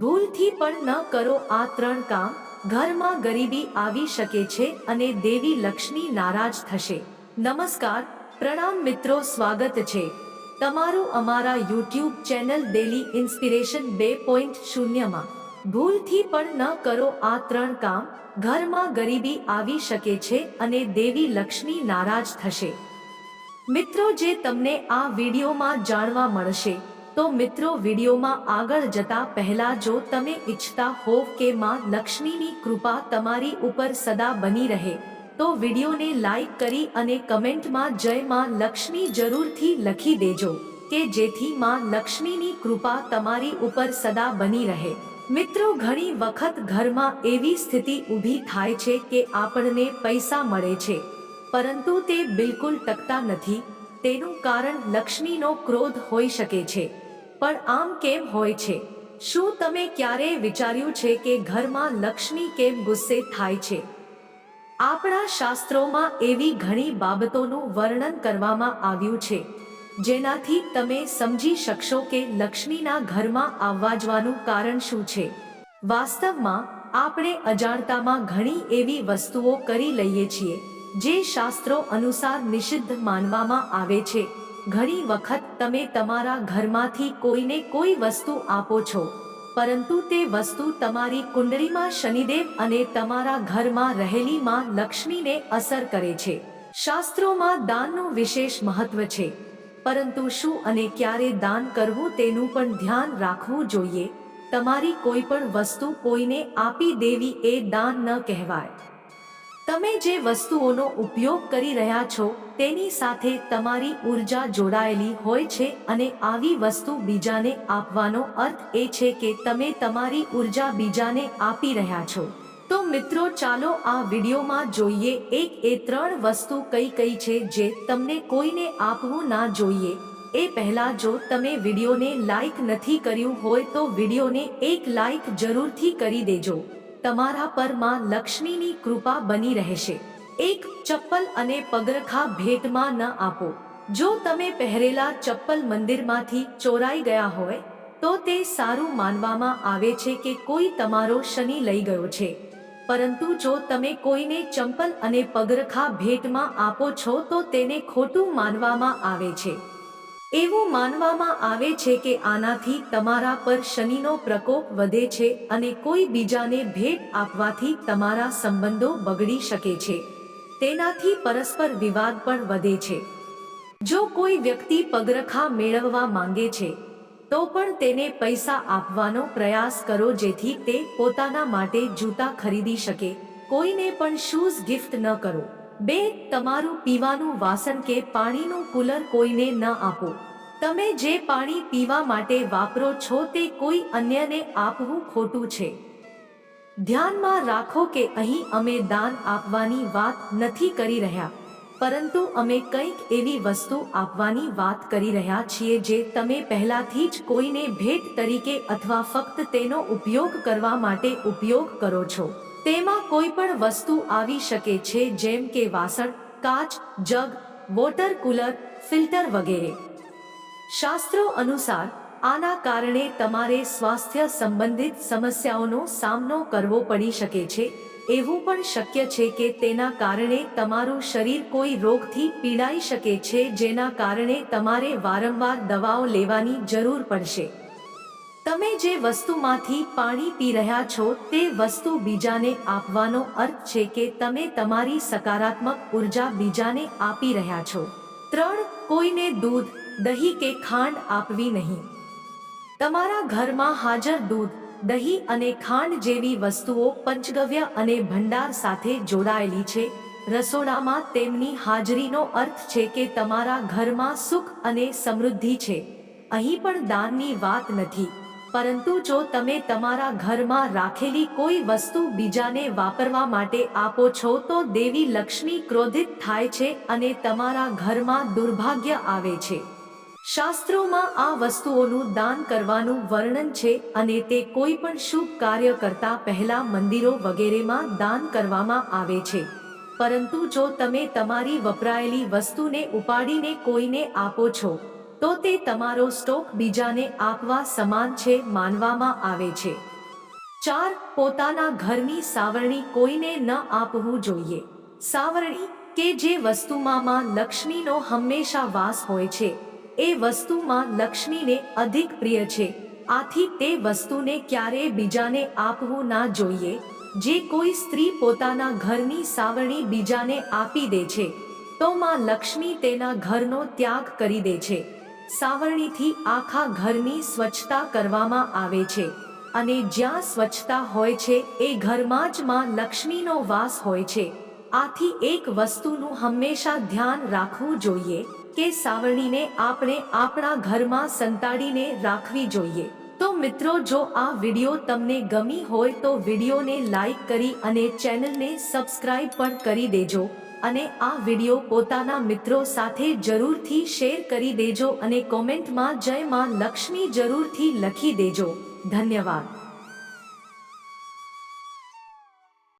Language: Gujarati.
ભૂલથી પણ ન કરો આ ત્રણ કામ. ઘરમાં ગરીબી આવી શકે છે અને દેવી લક્ષ્મી નારાજ થશે. નમસ્કાર, પ્રણામ મિત્રો, સ્વાગત છે. તમારું અમારા યુટ્યુબ ચેનલ ડેલી ઇન્સ્પિરેશન બે પોઈન્ટ શૂન્યમાં. ભૂલથી પણ ન કરો આ ત્રણ કામ. ઘરમાં ગરીબી આવી શકે છે અને દેવી લક્ષ્મી નારાજ થશે. મિત્રો, જે તમને આ વિડીયોમાં જાણવા મળશે તો મિત્રો વિડીયોમાં આગળ જતા પહેલા જો તમે ઈચ્છતા હોવ કે માં લક્ષ્મીની કૃપા તમારી ઉપર સદા બની રહે, તો વિડીયોને લાઈક કરી અને કમેન્ટમાં જય માં લક્ષ્મી જરૂરથી લખી દેજો કે જેથી માં લક્ષ્મીની કૃપા તમારી ઉપર સદા બની રહે. મિત્રો ઘણી વખત ઘરમાં એવી સ્થિતિ ઊભી થાય છે કે આપણને પૈસા મળે છે, પરંતુ તે બિલકુલ ટકતા નથી તેનું કારણ લક્ષ્મીનો ક્રોધ હોઈ શકે છે. પણ આમ કેમ હોય છે? શું તમે ક્યારેય વિચાર્યું છે કે ઘરમાં લક્ષ્મી કેમ ગુસ્સે થાય છે? આપણા શાસ્ત્રોમાં એવી ઘણી બાબતોનું વર્ણન કરવામાં આવ્યું છે. જેનાથી તમે સમજી શકશો કે લક્ષ્મીના ઘરમાં આવવા જવાનું કારણ શું છે. વાસ્તવમાં, આપણે અજાણતામાં ઘણી એવી વસ્તુઓ કરી લઈએ છીએ. જે શાસ્ત્રો અનુસાર નિષિદ્ધ માનવામાં આવે છે. ઘણી વખત તમે તમારા ઘરમાંથી કોઈને કોઈ વસ્તુ આપો છો, પરંતુ તે વસ્તુ તમારી કુંડળીમાં શનિદેવ અને તમારા ઘરમાં રહેલી માં લક્ષ્મીને અસર કરે છે. શાસ્ત્રોમાં દાનનું વિશેષ મહત્વ છે. પરંતુ શું અને ક્યારે દાન કરવું તેનું પણ ધ્યાન રાખવું જોઈએ. તમારી કોઈ પણ વસ્તુ કોઈને આપી દેવી એ દાન ન કહેવાય. તમે જે વસ્તુઓનો ઉપયોગ કરી રહ્યા છો, તેની સાથે તમારી ઊર્જા જોડાયેલી હોય છે અને આવી વસ્તુ બીજાને આપવાનો અર્થ એ છે કે તમે તમારી ઊર્જા બીજાને આપી રહ્યા છો. તો મિત્રો, ચાલો આ વિડીયોમાં જોઈએ એક એ ત્રણ વસ્તુ કઈ કઈ છે જે તમને કોઈને આપવું ના જોઈએ. એ પહેલા જો તમે વિડીયોને લાઈક નથી કર્યું હોય તો વિડીયોને એક લાઈક જરૂરથી કરી દેજો. તમારા પરમાં લક્ષ્મીની કૃપા બની રહેશે. એક ચપ્પલ અને પગરખા ભેટમાં ન આપો. જો તમે પહેરેલા ચપ્પલ મંદિરમાંથી ચોરાઈ ગયા હોય, તો તે સારું માનવામાં આવે છે કે કોઈ તમારો શનિ લઈ ગયો છે. પરંતુ જો તમે કોઈને ચંપલ અને પગરખા ભેટમાં આપો છો, તો તેને ખોટું માનવામાં આવે છે. એવું માનવામાં આવે છે કે આનાથી તમારા પર શનિનો પ્રકોપ વધે છે અને કોઈ બીજાને ભેટ આપવાથી તમારા સંબંધો બગડી શકે છે. તેનાથી પરસ્પર વિવાદ પણ વધે છે. જો કોઈ વ્યક્તિ પગરખા મેળવવા માંગે છે, તો પણ તેને પૈસા આપવાનો પ્રયાસ કરો જેથી તે પોતાના માટે જૂતા ખરીદી શકે. કોઈને પણ શૂઝ ગિફ્ટ ન કરો. બે, તમારું પીવાનું વાસણ કે પાણીનું કુલર કોઈને ન આપો. તમે જે પાણી પીવા માટે વાપરો છો તે કોઈ અન્યને આપવું ખોટું છે. ધ્યાનમાં રાખો કે અહીં અમે દાન આપવાની વાત નથી કરી રહ્યા, પરંતુ અમે કંઈક એવી વસ્તુ આપવાની વાત કરી રહ્યા છીએ જે તમે પહેલાથી જ કોઈને ભેટ તરીકે અથવા ફક્ત તેનો ઉપયોગ કરવા માટે ઉપયોગ કરો છો. તેમાં કોઈ પણ વસ્તુ આવી શકે છે, જેમ કે વાસણ, કાચ, જગ, વોટર કુલર, ફિલ્ટર વગેરે. શાસ્ત્રો અનુસાર, આના કારણે તમારે સ્વાસ્થ્ય સંબંધિત સમસ્યાઓનો સામનો કરવો પડી શકે છે, એવું પણ શક્ય છે કે તેના કારણે તમારું શરીર કોઈ રોગથી પીડાઈ શકે છે, જેના કારણે તમારે વારંવાર દવાઓ લેવાની જરૂર પડશે. તમે જે વસ્તુમાંથી પાણી પી રહ્યા છો તે વસ્તુ બીજાને આપવાનો અર્થ છે કે તમે તમારી સકારાત્મક ઊર્જા બીજાને આપી રહ્યા છો. ત્રણ, કોઈને દૂધ, દહીં કે ખાંડ આપવી નહીં. તમારા ઘરમાં હાજર દૂધ, દહીં અને ખાંડ જેવી વસ્તુઓ પંચગવ્ય અને ભંડાર સાથે જોડાયેલી છે. રસોડામાં તેમની હાજરીનો અર્થ છે કે તમારા ઘરમાં સુખ અને સમૃદ્ધિ છે. અહીં પણ દાનની વાત નથી. પરંતુ જો તમે તમારા ઘરમાં રાખેલી કોઈ વસ્તુ બીજાને વાપરવા માટે આપો છો તો દેવી લક્ષ્મી ક્રોધિત થાય છે અને તમારા ઘરમાં દુર્ભાગ્ય આવે છે. શાસ્ત્રોમાં આ વસ્તુઓનું દાન કરવાનું વર્ણન છે અને તે કોઈ પણ શુભ કાર્ય કરતા પહેલા મંદિરો વગેરેમાં દાન કરવામાં આવે છે. પરંતુ જો તમે તમારી વપરાયેલી વસ્તુને ઉપાડીને કોઈને આપો છો તો તે તમારો સ્ટોક બીજાને આપવા સમાન છે માનવામાં આવે છે. ચાર, પોતાના ઘરની સાવરણી કોઈને ન આપવું જોઈએ. સાવરણી, કે જે વસ્તુમાં માં લક્ષ્મીનો હંમેશા વાસ હોય છે, એ વસ્તુમાં લક્ષ્મીને અધિક પ્રિય છે. આથી તે વસ્તુને ક્યારેય બીજાને આપવું ના જોઈએ. જે કોઈ સ્ત્રી પોતાના ઘરની સાવરણી બીજાને આપી દે છે, તો માં લક્ષ્મી તેના ઘરનો ત્યાગ કરી દે છે. સાવરણીથી આખા ઘરની સ્વચ્છતા કરવામાં આવે છે. અને જ્યાં સ્વચ્છતા હોય છે, એ ઘરમાં જ માં લક્ષ્મીનો વાસ હોય છે. આથી એક વસ્તુનું હંમેશા ધ્યાન રાખવું જોઈએ કે સાવરણીને આપણે આપણા ઘરમાં સંતાડીને રાખવી જોઈએ. તો મિત્રો, જો આ વિડિયો તમને ગમી હોય તો વિડીયોને લાઈક કરી અને ચેનલને સબસ્ક્રાઈબ પણ કરી દેજો. અને આ વીડિયો પોતાના મિત્રો સાથે જરૂરથી શેર કરી દેજો અને કોમેન્ટમાં જય માં લક્ષ્મી જરૂરથી લખી દેજો. ધન્યવાદ.